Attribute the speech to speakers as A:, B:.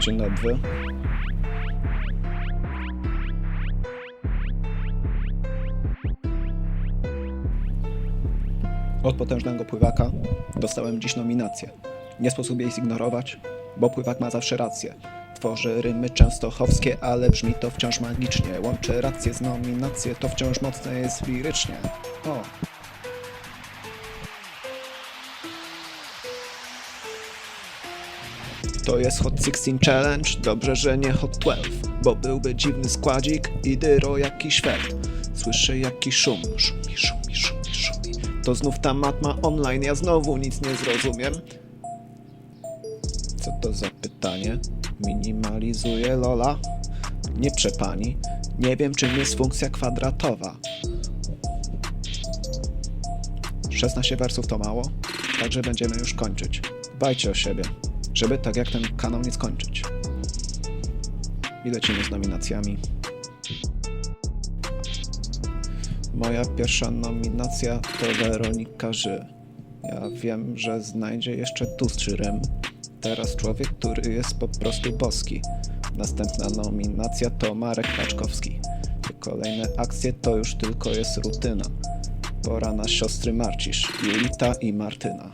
A: Dzień dobry. Od potężnego pływaka dostałem dziś nominację. Nie sposób jej zignorować, bo pływak ma zawsze rację. Tworzy rymy częstochowskie, ale brzmi to wciąż magicznie. Łączy rację z nominację, to wciąż mocne jest lirycznie. O, To jest Hot 16 Challenge, dobrze, że nie Hot 12, bo byłby dziwny składzik i dyro jakiś świat. Słyszę jakiś szum, szumi, szumi, szumi, szumi. To znów ta matma online, ja znowu nic nie zrozumiem. Co to za pytanie? Minimalizuje Lola? Nie przepani. Nie wiem, czym jest funkcja kwadratowa. 16 wersów to mało, także będziemy już kończyć. Dbajcie o siebie, żeby tak jak ten kanał nie skończyć. I lecimy z nominacjami. Moja pierwsza nominacja to Weronika Ży. Ja wiem, że znajdzie jeszcze tłustszy rem. Teraz człowiek, który jest po prostu boski. Następna nominacja to Marek Paczkowski. Kolejne akcje to już tylko jest rutyna. Pora na siostry Marcisz, Julita i Martyna.